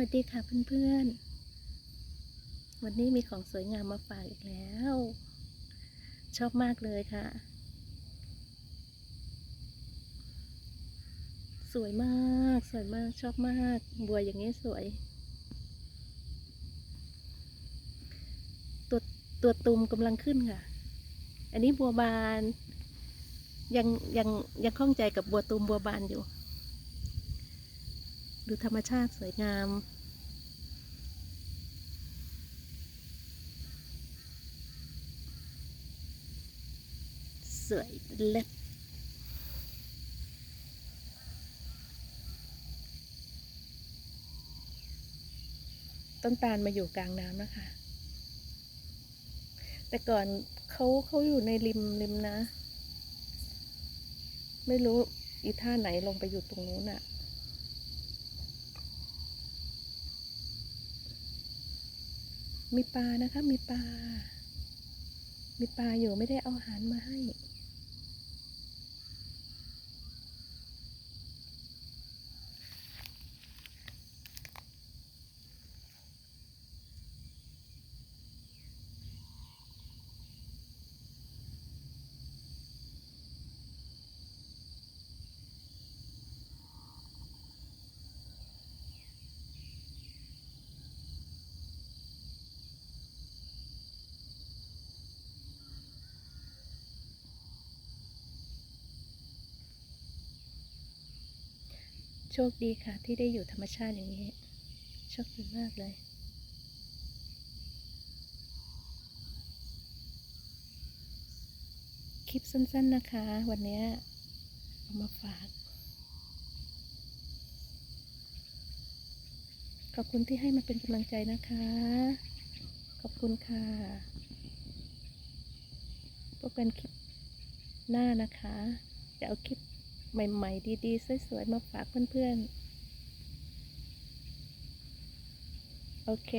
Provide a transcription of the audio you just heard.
วัสดีค่ะเพื่อนๆ วันนี้มีของสวยงามมาฝากอีกแล้ว ชอบมากเลยค่ะ สวยมากสวยมากชอบมาก บัวอย่างนี้สวย ตัวตัวตุ่มกำลังขึ้นค่ะ อันนี้บัวบาน ยังยังยังข้องใจกับบัวตุ่มบัวบานอยู่ ดูธรรมชาติสวยงาม สวยเล็ดต้นตาลมาอยู่กลางน้ำนะคะ แต่ก่อนเขาเขาอยู่ในริมริมนะ ไม่รู้อีท่าไหนลงไปอยู่ตรงนู้นอะ มีปลานะคะ มีปลา มีปลาอยู่ไม่ได้เอาอาหารมาให้ โชคดีค่ะ ที่ได้อยู่ธรรมชาติอย่างนี้ โชคดีมากเลย คลิปสั้นๆนะคะ วันนี้เอามาฝาก ขอบคุณที่ให้มาเป็นกำลังใจนะคะ ขอบคุณค่ะพบกันคลิปหน้านะคะ จะเอาคลิป ใหม่ ๆ ดีๆ สวย ๆ มาฝากเพื่อน ๆ โอเค